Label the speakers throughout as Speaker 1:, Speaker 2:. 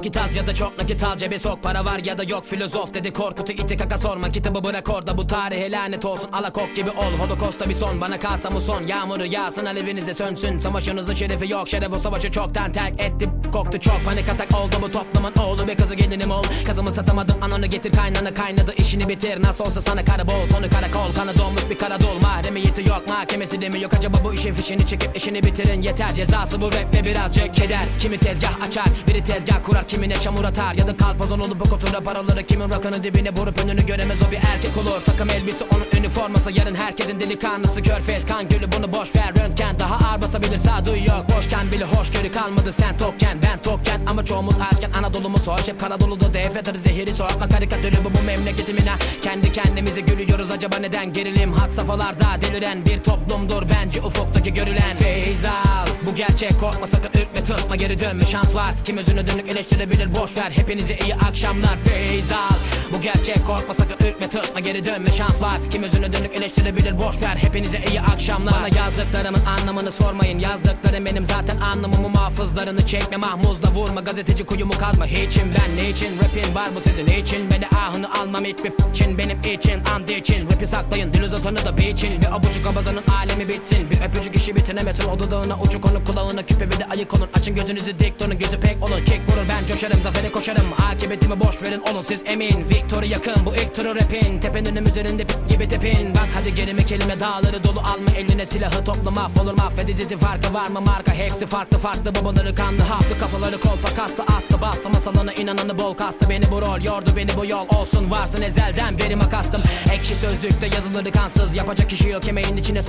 Speaker 1: Vakit az ya da çok nakit al cebe sok. Para var ya da yok filozof dedi. Korkut'u iti kaka sorma. Kitabı bırak orada bu tarihe lanet olsun. Alakok gibi ol holokosta bir son. Bana kalsa bu son. Yağmuru yağsın alevinize sönsün. Savaşınızın şerefi yok Şeref o savaşı çoktan terk etti Koktu çok panik atak oldu bu toplumun oğlu Ve kızı gelinim ol. Kızımı satamadım ananı getir kaynana kaynadı. İşini bitir Nasıl olsa sana karabol sonu karakol. Kanı dolmuş bir kara dol Mahremiyeti yok mahkemesi de mi yok? Acaba bu işin fişini çekip işini bitirin yeter. Cezası bu rap ve birazcık keder. Kimi tezgah açar biri tezgah kurar Kimine çamur atar ya da kalpazon olup o kutuda paraları Kimin rakını dibine vurup önünü göremez o bir erkek olur. Takım elbise onun üniforması yarın herkesin delikanlısı Körfez kan gölü bunu boş ver röntgen Daha ağır basabilir. Sağduyu yok boşken bile hoşgörü kalmadı. Sen tokken ben tokken Ama çoğumuz açken Anadolu'muz hoş hep Karadolu'da DF tadı zehiri. Soğutma karikatürü bu bu memleketimin Kendi kendimize gülüyoruz acaba neden gerilim? Hat safhalarda deliren bir toplumdur bence ufuktaki görülen. Feyz al bu gerçek korkma sakın ürkme tırsma geri dönme. Şans var Kim özüne dönük eleştirebilir boş ver. Hepinize iyi akşamlar Feyz al bu gerçek korkma sakın ürkme tırsma geri dönme şans var. Kim özüne dönük eleştirebilir boş ver. Hepinize iyi akşamlar. Bana yazdıklarımın anlamını sormayın. Yazdıklarım benim zaten anlamımı muhafızlarını çekme. Mahmuzla vurma gazeteci kuyumu kazma. Hiçim ben ne için rapin var bu sizin? İçin Beni ahını almam hiçbir için. Benim için and için. Rapi saklayın dil uzatanı da biçin. Ve abucuk abazanın alemi bitsin. Bir öpücük işi bitiremesin. O dudağına uçuk onu kulağına küpe ve de ayık olun. Açın gözünüzü dik durun. Gözü pek olun. Kick vurur ben coşarım zafere koşarım. Akıbetimi boş verin olun siz emin. Victory yakın bu ilk turu rapin. Tepenin üzerinde pip gibi tepin. Bak hadi gerime kelime dağları dolu alma eline silahı topla mahvolur mahvedici farkı var mı? Marka Hepsi farklı farklı. Babaları kanlı haplı kafaları kolpa kastı astı bastı. Masalına inananı bol kastı. Beni bu rol yordu beni bu yol olsun. Varsın ezelden beri makastım. Ekşi sözlükte yazıları kansız. Yapacak işi yok emeğin içine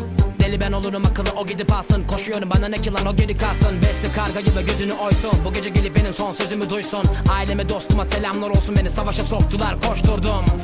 Speaker 1: Deli ben olurum akıllı o gidip alsın. Koşuyorum bana ne ki lan o geri kalsın. Beste karga gibi gözünü oysun. Bu gece gelip benim son sözümü duysun. Aileme dostuma selamlar olsun. Beni savaşa soktular koşturdum. Al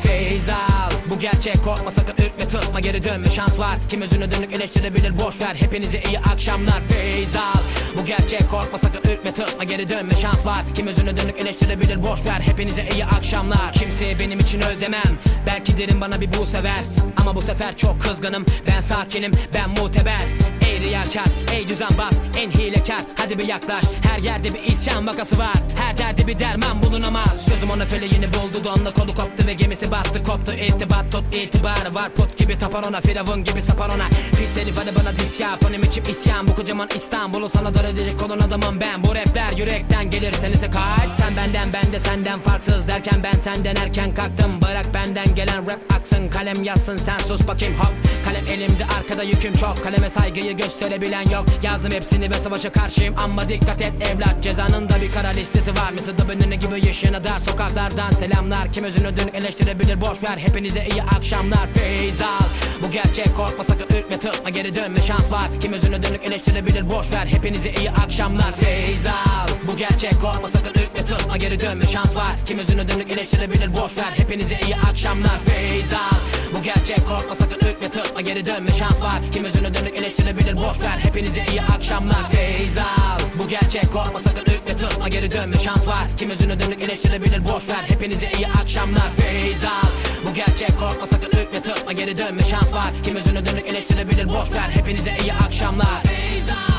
Speaker 1: bu gerçek korkma sakın ürkme tırsma geri dönme. Şans var Kim özüne dönük eleştirebilir boş ver. Hepinize iyi akşamlar Feyz al bu gerçek korkma sakın ürkme tırsma geri dönme. Şans var Kim özüne dönük eleştirebilir boş ver. Hepinize iyi akşamlar. Kimseye benim için öl demem Belki derin bana bir bu sever Ama bu sefer çok kızgınım. Ben sakinim ben muteber. Ey riyakar ey düzenbaz en hilekar. Hadi bir yaklaş. Her yerde bir isyan vakası var. Her derde bir derman bulunamaz. Sözüm ona feleğini buldu donla kolu koptu ve gemisi battı koptu. İrtibat tut itibarı var. Put gibi tapar ona Firavun gibi sapar ona. Pis herif hadi bana dis yap Benim içim isyan bu kocaman İstanbul'u sana dar edecek olan adamım ben. Bu rapler yürekten gelir sen ise kaç? Sen benden ben de senden farksız derken ben senden erken kalktım. Bırak benden gelen rap aksın kalem yazsın sen sus bakayım hop. Kalem elimde arkada yüküm çok. Kaleme saygıyı gösterebilen yok. Yazdım hepsini ve savaşa karşıyım. Ama dikkat et evlat cezanın da bir kara listesi var Mr. önüne gibi yaşına dar. Sokaklardan selamlar. Kim özünü dönük eleştirebilir? Boş ver. Hepinize iyi akşamlar Feyz al Bu gerçek. Korkma sakın ürkme tırsma geri dönme. Şans var. Kim özünü dönük eleştirebilir? Boş ver. Hepinize iyi akşamlar Feyz al Bu gerçek. Korkma sakın ürkme tırsma geri dönme. Şans var. Kim özünü dönük eleştirebilir? Boş ver. Hepinize iyi akşamlar Feyz al Bu gerçek. Korkma sakın ürkme tırsma geri dönme. Şans var. Kim özünü dönük eleştirebilir? Boş ver. Hepinize iyi akşamlar Feyz al Bu gerçek. Korkma sakın ürkme tırsma geri dönme şans var. Kim özünü dönük eleştirebilir boş Hepinize iyi akşamlar Feyz al Bu gerçek korkma sakın ürkme tırsma geri dönme şans var. Kim özünü dönük eleştirebilir boş Hepinize iyi akşamlar Feyz al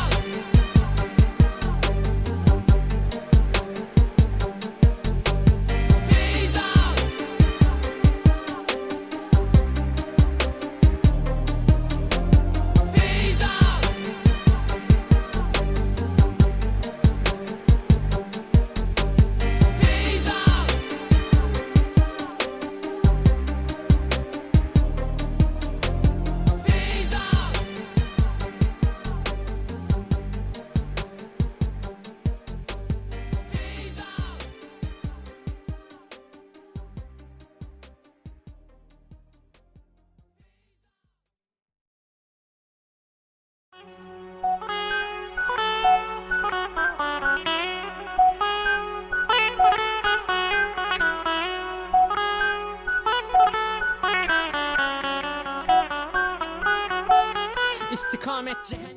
Speaker 1: İstikamet cehennem